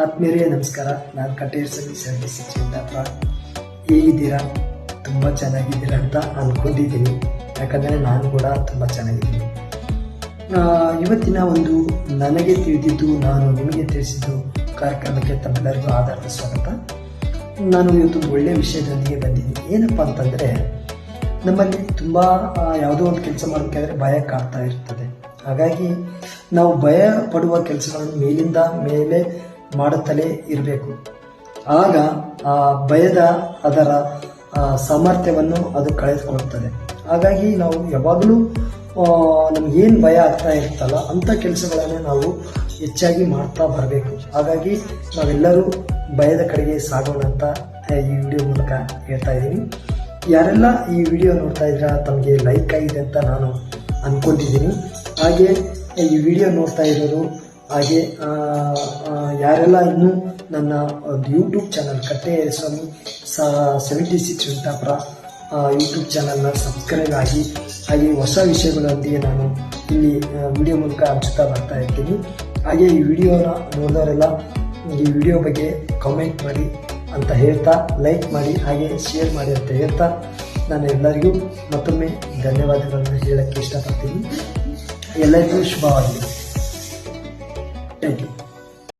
ಆತ್ಮೀಯರೇ, ನಮಸ್ಕಾರ. ನಾನು ಕಟೇರ್ ಸವಿ ಸರ್ವಿಸ್ ಚಿಂತಾಪುರ ಹೇಗಿದ್ದೀರಾ ತುಂಬ ಚೆನ್ನಾಗಿದ್ದೀರಾ ಅಂತ ಅಂದ್ಕೊಂಡಿದ್ದೀನಿ ಯಾಕಂದರೆ ನಾನು ಕೂಡ ತುಂಬ ಚೆನ್ನಾಗಿದ್ದೀನಿ. ಇವತ್ತಿನ ಒಂದು ನನಗೆ ತಿಳಿದಿದ್ದು, ನಾನು ನಿಮಗೆ ತಿಳಿಸಿದ್ದು ಕಾರ್ಯಕ್ರಮಕ್ಕೆ ತಮ್ಮೆಲ್ಲರಿಗೂ ಆಧಾರದ ಸ್ವಾಗತ. ನಾನು ಇವತ್ತು ಒಳ್ಳೆಯ ವಿಷಯದೊಂದಿಗೆ ಬಂದಿದ್ದೀನಿ. ಏನಪ್ಪ ಅಂತಂದರೆ, ನಮ್ಮಲ್ಲಿ ತುಂಬ ಯಾವುದೋ ಒಂದು ಕೆಲಸ ಮಾಡಬೇಕಾದ್ರೆ ಭಯ ಕಾಡ್ತಾ ಇರ್ತದೆ. ಹಾಗಾಗಿ ನಾವು ಭಯ ಪಡುವ ಕೆಲಸಗಳನ್ನು ಮೇಲಿಂದ ಮೇಲೆ ಮಾಡುತ್ತಲೇ ಇರಬೇಕು. ಆಗ ಆ ಭಯದ ಅದರ ಸಾಮರ್ಥ್ಯವನ್ನು ಅದು ಕಳೆದುಕೊಳ್ಳುತ್ತದೆ. ಹಾಗಾಗಿ ನಾವು ಯಾವಾಗಲೂ ನಮಗೇನು ಭಯ ಆಗ್ತಾ ಇರ್ತಲ್ಲ ಅಂಥ ಕೆಲಸಗಳನ್ನು ನಾವು ಹೆಚ್ಚಾಗಿ ಮಾಡ್ತಾ ಬರಬೇಕು. ಹಾಗಾಗಿ ನಾವೆಲ್ಲರೂ ಭಯದ ಕಡೆಗೆ ಸಾಗೋಣ ಅಂತ ಈ ವಿಡಿಯೋ ಮೂಲಕ ಹೇಳ್ತಾ ಇದ್ದೀನಿ. ಯಾರೆಲ್ಲ ಈ ವಿಡಿಯೋ ನೋಡ್ತಾ ಇದ್ದೀರಾ, ತಮಗೆ ಲೈಕ್ ಆಗಿದೆ ಅಂತ ನಾನು ಅಂದ್ಕೊಂಡಿದ್ದೀನಿ ಹಾಗೆ ಈ ವಿಡಿಯೋ ನೋಡ್ತಾ ಇರೋರು ಹಾಗೆ ಯಾರೆಲ್ಲ ಇನ್ನೂ ನನ್ನ ಒಂದು ಯೂಟ್ಯೂಬ್ ಚಾನಲ್ ಕಟ್ಟೆ ಸ್ವಾಮಿ ಸೆವೆಂಟಿ ಸಿಕ್ಸ್ ವೆಂಕಟಾಪುರ ಯೂಟ್ಯೂಬ್ ಚಾನಲ್ನ ಸಬ್ಸ್ಕ್ರೈಬ್ ಆಗಿ, ಹಾಗೆ ಹೊಸ ವಿಷಯಗಳೊಂದಿಗೆ ನಾನು ಇಲ್ಲಿ ವಿಡಿಯೋ ಮೂಲಕ ಹಂಚುತ್ತಾ ಬರ್ತಾ ಇರ್ತೀನಿ. ಹಾಗೆ ಈ ವಿಡಿಯೋನ ನೋಡಿದವರೆಲ್ಲ ಈ ವಿಡಿಯೋ ಬಗ್ಗೆ ಕಾಮೆಂಟ್ ಮಾಡಿ ಅಂತ ಹೇಳ್ತಾ ಲೈಕ್ ಮಾಡಿ, ಹಾಗೆ ಶೇರ್ ಮಾಡಿ ಅಂತ ಹೇಳ್ತಾ, ನಾನು ಎಲ್ಲರಿಗೂ ಮತ್ತೊಮ್ಮೆ ಧನ್ಯವಾದಗಳನ್ನು ಹೇಳೋಕ್ಕೆ ಇಷ್ಟಪಡ್ತೀನಿ. ಎಲ್ಲರಿಗೂ ಯು